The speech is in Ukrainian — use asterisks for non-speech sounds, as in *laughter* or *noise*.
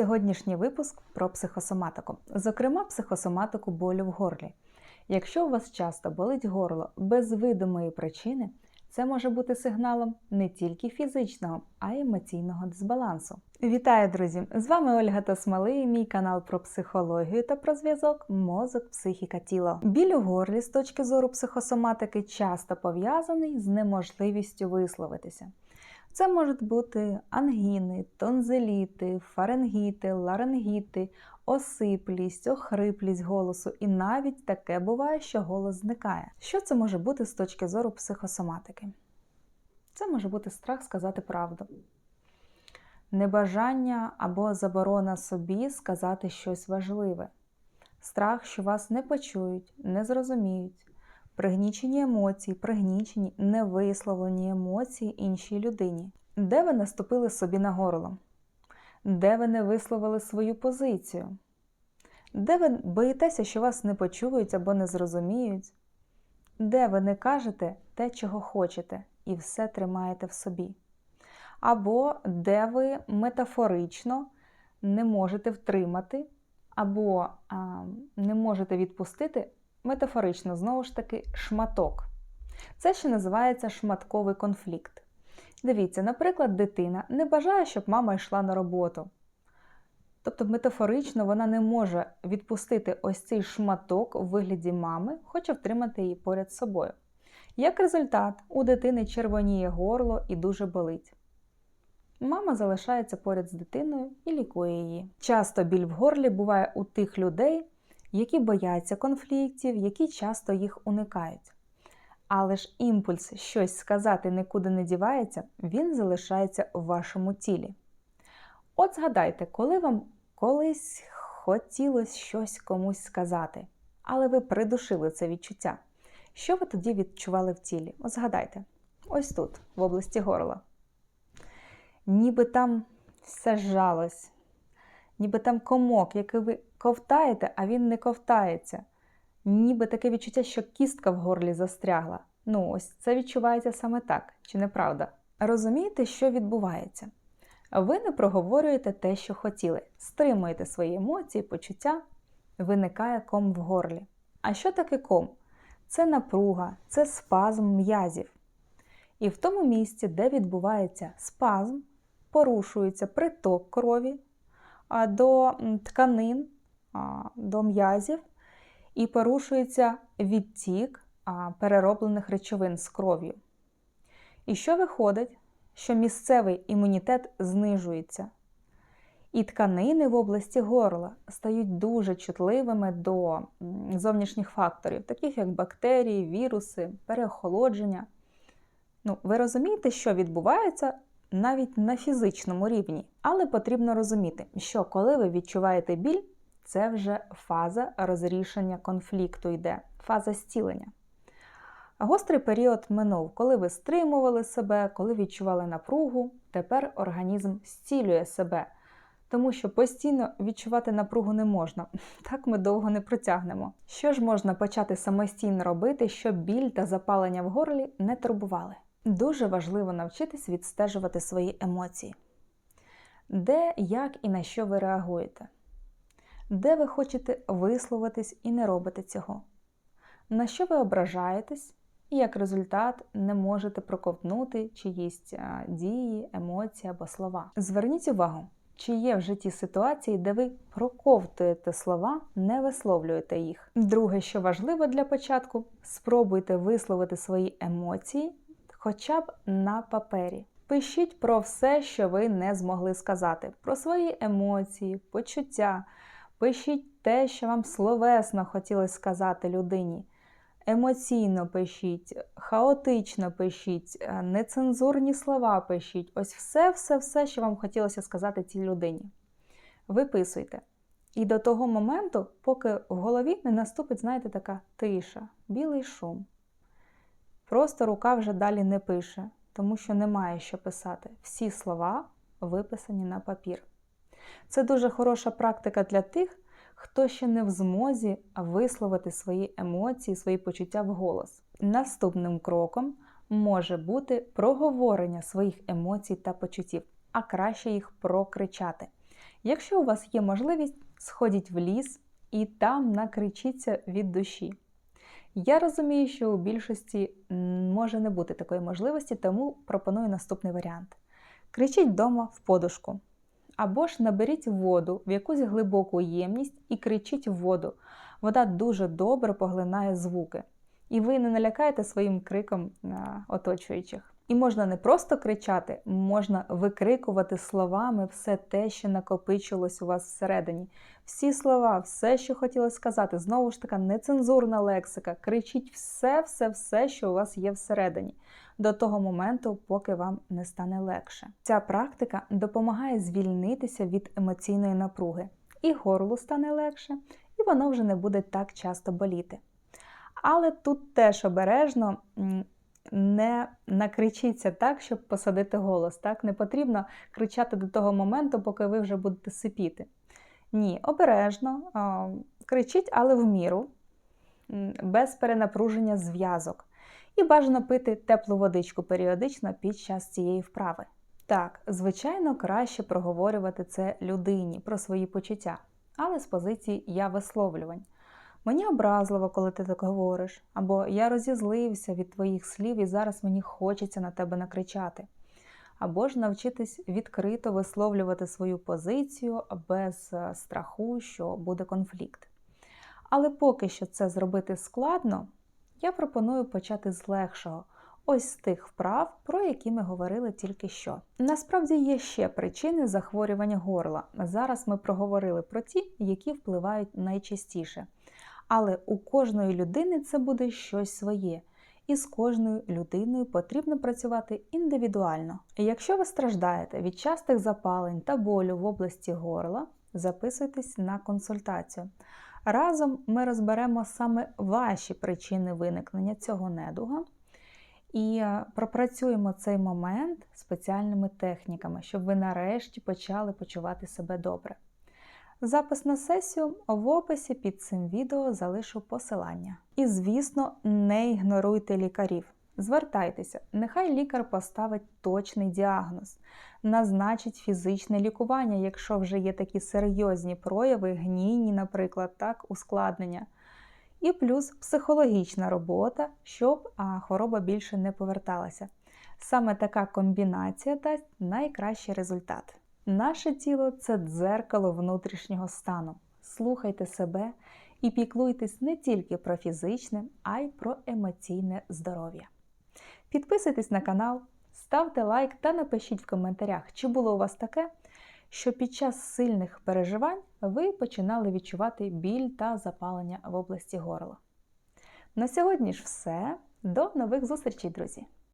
Сьогоднішній випуск про психосоматику, зокрема психосоматику болю в горлі. Якщо у вас часто болить горло без видимої причини, це може бути сигналом не тільки фізичного, а й емоційного дисбалансу. Вітаю, друзі! З вами Ольга Тосмали мій канал про психологію та про зв'язок мозок, психіка, тіло. Біль у горлі з точки зору психосоматики часто пов'язаний з неможливістю висловитися. Це можуть бути ангіни, тонзиліти, фарингіти, ларингіти, осиплість, охриплість голосу, і навіть таке буває, що голос зникає. Що це може бути з точки зору психосоматики? Це може бути страх сказати правду, небажання або заборона собі сказати щось важливе, страх, що вас не почують, не зрозуміють. Пригнічені емоції, пригнічені, невисловлені емоції іншій людині. Де ви наступили собі на горло? Де ви не висловили свою позицію? Де ви боїтеся, що вас не почують або не зрозуміють? Де ви не кажете те, чого хочете, і все тримаєте в собі? Або де ви метафорично не можете втримати, або а, не можете відпустити метафорично, знову ж таки, шматок. Це ще називається шматковий конфлікт. Дивіться, наприклад, дитина не бажає, щоб мама йшла на роботу. Тобто, метафорично вона не може відпустити ось цей шматок у вигляді мами, хоче втримати її поряд з собою. Як результат, у дитини червоніє горло і дуже болить. Мама залишається поряд з дитиною і лікує її. Часто біль в горлі буває у тих людей, які бояться конфліктів, які часто їх уникають. Але ж імпульс щось сказати нікуди не дівається, він залишається в вашому тілі. От згадайте, коли вам колись хотілося щось комусь сказати, але ви придушили це відчуття. Що ви тоді відчували в тілі? От згадайте, ось тут, в області горла. Ніби там все зжалось, ніби там комок, який ви ковтаєте, а він не ковтається. Ніби таке відчуття, що кістка в горлі застрягла. Ну, ось це відчувається саме так, чи не правда? Розумієте, що відбувається? Ви не проговорюєте те, що хотіли, стримуєте свої емоції, почуття, виникає ком в горлі. А що таке ком? Це напруга, це спазм м'язів. І в тому місці, де відбувається спазм, порушується приток крові до тканин, до м'язів, і порушується відтік перероблених речовин з кров'ю. І що виходить? Що місцевий імунітет знижується. І тканини в області горла стають дуже чутливими до зовнішніх факторів, таких як бактерії, віруси, переохолодження. Ну, Ви розумієте, що відбувається навіть на фізичному рівні, але потрібно розуміти, що коли ви відчуваєте біль, це вже фаза розрішення конфлікту йде, фаза зцілення. Гострий період минув, коли ви стримували себе, коли відчували напругу, тепер організм зцілює себе, тому що постійно відчувати напругу не можна. *laughs* Так ми довго не протягнемо. Що ж можна почати самостійно робити, щоб біль та запалення в горлі не турбували? Дуже важливо навчитись відстежувати свої емоції. Де, як і на що ви реагуєте? Де ви хочете висловитись і не робите цього? На що ви ображаєтесь і як результат не можете проковтнути чиїсь дії, емоції або слова? Зверніть увагу, чи є в житті ситуації, де ви проковтуєте слова, не висловлюєте їх. Друге, що важливо для початку, спробуйте висловити свої емоції хоча б на папері. Пишіть про все, що ви не змогли сказати, про свої емоції, почуття. Пишіть те, що вам словесно хотілося сказати людині. Емоційно пишіть, хаотично пишіть, е, нецензурні слова пишіть. Ось все-все-все, що вам хотілося сказати цій людині. Виписуйте. І до того моменту, поки в голові не наступить, знаєте, така тиша, білий шум. Просто рука вже далі не пише, тому що немає що писати. Всі слова виписані на папір. Це дуже хороша практика для тих, хто ще не в змозі висловити свої емоції, свої почуття в голос. Наступним кроком може бути проговорення своїх емоцій та почуттів, а краще їх прокричати. Якщо у вас є можливість, сходіть в ліс і там накричіться від душі. Я розумію, що у більшості може не бути такої можливості, тому пропоную наступний варіант: кричіть вдома в подушку. Або ж наберіть воду в якусь глибоку ємність і кричіть в воду. Вода дуже добре поглинає звуки. І ви не налякаєте своїм криком оточуючих. І можна не просто кричати, можна викрикувати словами все те, що накопичилось у вас всередині. Всі слова, все, що хотіли сказати, знову ж така нецензурна лексика. Кричіть все, все, все, що у вас є всередині, до того моменту, поки вам не стане легше. Ця практика допомагає звільнитися від емоційної напруги. І горлу стане легше, і воно вже не буде так часто боліти. Але тут теж обережно не накричіться так, щоб посадити голос. Так? Не потрібно кричати до того моменту, поки ви вже будете сипіти. Ні, обережно, кричіть, але в міру, без перенапруження зв'язок. І бажано пити теплу водичку періодично під час цієї вправи. Так, звичайно, краще проговорювати це людині про свої почуття, але з позиції я висловлювань. Мені образливо, коли ти так говориш, або я розізлився від твоїх слів і зараз мені хочеться на тебе накричати. Або ж навчитись відкрито висловлювати свою позицію без е, страху, що буде конфлікт. Але поки що це зробити складно, я пропоную почати з легшого, ось з тих вправ, про які ми говорили тільки що. Насправді є ще причини захворювання горла. Зараз ми проговорили про ті, які впливають найчастіше. Але у кожної людини це буде щось своє, і з кожною людиною потрібно працювати індивідуально. Якщо ви страждаєте від частих запалень та болю в області горла, записуйтесь на консультацію. Разом ми розберемо саме ваші причини виникнення цього недуга і е, пропрацюємо цей момент спеціальними техніками, щоб ви нарешті почали почувати себе добре. Запис на сесію в описі під цим відео залишу посилання. І, звісно, не ігноруйте лікарів. Звертайтеся, нехай лікар поставить точний діагноз, назначить фізичне лікування, якщо вже є такі серйозні прояви, гнійні, наприклад, так, ускладнення. І плюс психологічна робота, щоб а, хвороба більше не поверталася. Саме така комбінація дасть найкращий результат. Наше тіло це дзеркало внутрішнього стану. Слухайте себе і піклуйтесь не тільки про фізичне, а й про емоційне здоров'я. Підписуйтесь на канал, ставте лайк та напишіть в коментарях, чи було у вас таке, що під час сильних переживань ви починали відчувати біль та запалення в області горла. На сьогодні ж все. До нових зустрічей, друзі!